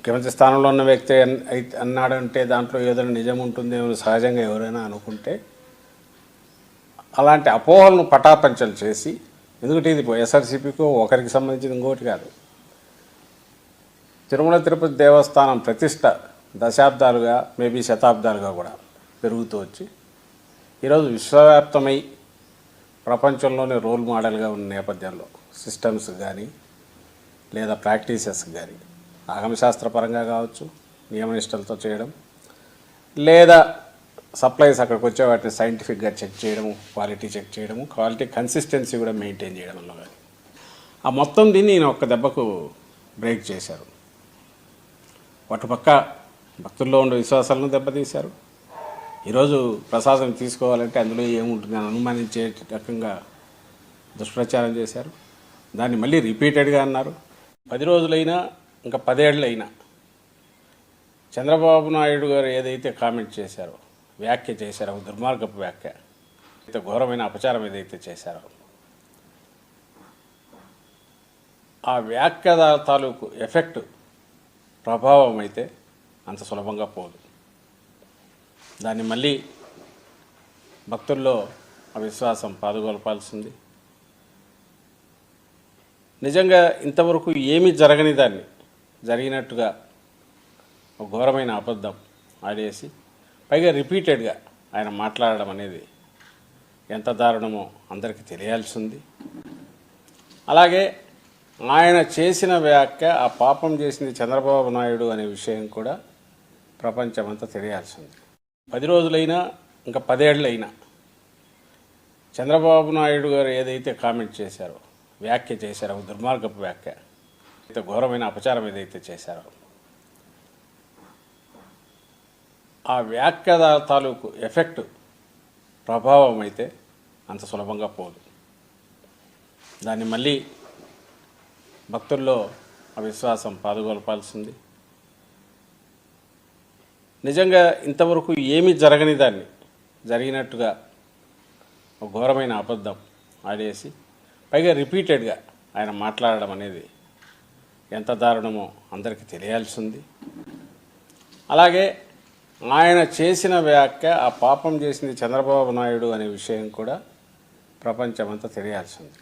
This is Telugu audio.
ముఖ్యమంత్రి స్థానంలో ఉన్న వ్యక్తి అన్నాడు అంటే దాంట్లో ఏదైనా నిజం ఉంటుందేమో సహజంగా ఎవరైనా అనుకుంటే అలాంటి అపోహలను పటాపంచలు చేసి ఎందుకంటే ఇది ఎస్ఆర్సీపీకి ఒకరికి సంబంధించిన ఇంకోటి కాదు. తిరుమల తిరుపతి దేవస్థానం ప్రతిష్ట దశాబ్దాలుగా మేబీ శతాబ్దాలుగా కూడా పెరుగుతూ వచ్చి ఈరోజు విశ్వవ్యాప్తమై ప్రపంచంలోనే రోల్ మోడల్గా ఉన్న నేపథ్యంలో సిస్టమ్స్ కానీ లేదా ప్రాక్టీసెస్ కానీ ఆగమశాస్త్రపరంగా కావచ్చు నియమనిష్టలతో చేయడం లేదా సప్లైస్ అక్కడికి వచ్చే వాటిని సైంటిఫిక్గా చెక్ చేయడము క్వాలిటీ చెక్ చేయడము క్వాలిటీ కన్సిస్టెన్సీ కూడా మెయింటైన్ చేయడంలో కానీ. ఆ మొత్తం దీన్ని నేను ఒక్క దెబ్బకు బ్రేక్ చేశారు. అటుపక్క భక్తుల్లో ఉండే విశ్వాసాలను దెబ్బతీశారు. ఈరోజు ప్రసాదం తీసుకోవాలంటే అందులో ఏముంటుంది అని అనుమానించే రకంగా దుష్ప్రచారం చేశారు. దాన్ని మళ్ళీ రిపీటెడ్గా అన్నారు. పది రోజులైనా ఇంకా పదేళ్ళు అయినా చంద్రబాబు నాయుడు గారు ఏదైతే కామెంట్ చేశారో వ్యాఖ్య చేశారో దుర్మార్గపు వ్యాఖ్య అయితే ఘోరమైన అపచారం ఏదైతే చేశారో ఆ వ్యాఖ్య తాలూకు ఎఫెక్ట్ ప్రభావం అయితే అంత సులభంగా పోదు. దాన్ని మళ్ళీ భక్తుల్లో ఆ విశ్వాసం పాదుగొలపాల్సింది. నిజంగా ఇంతవరకు ఏమీ జరగని దాన్ని జరిగినట్టుగా ఒక ఘోరమైన అబద్ధం ఆడేసి పైగా రిపీటెడ్గా ఆయన మాట్లాడడం అనేది ఎంత దారుణమో అందరికీ తెలియాల్సింది. అలాగే ఆయన చేసిన వ్యాఖ్య ఆ పాపం చేసింది చంద్రబాబు నాయుడు అనే విషయం కూడా ప్రపంచమంతా తెలియాల్సింది. పది రోజులైనా ఇంకా పదేళ్ళైనా చంద్రబాబు నాయుడు గారు ఏదైతే కామెంట్ చేశారో వ్యాఖ్య చేశారో దుర్మార్గపు వ్యాఖ్య అయితే ఘోరమైన అపచారం ఏదైతే చేశారో ఆ వ్యాఖ్య తాలూకు ఎఫెక్ట్ ప్రభావం అయితే అంత సులభంగా పోదు. దాన్ని మళ్ళీ భక్తుల్లో ఆ విశ్వాసం పాదుగొలపాల్సింది. నిజంగా ఇంతవరకు ఏమీ జరగని దాన్ని జరిగినట్టుగా ఒక ఘోరమైన అబద్ధం ఆడేసి పైగా రిపీటెడ్గా ఆయన మాట్లాడడం అనేది ఎంత దారుణమో అందరికీ తెలియాల్సింది. అలాగే ఆయన చేసిన వ్యాఖ్య ఆ పాపం చేసింది చంద్రబాబు నాయుడు అనే విషయం కూడా ప్రపంచమంతా తెలియాల్సింది.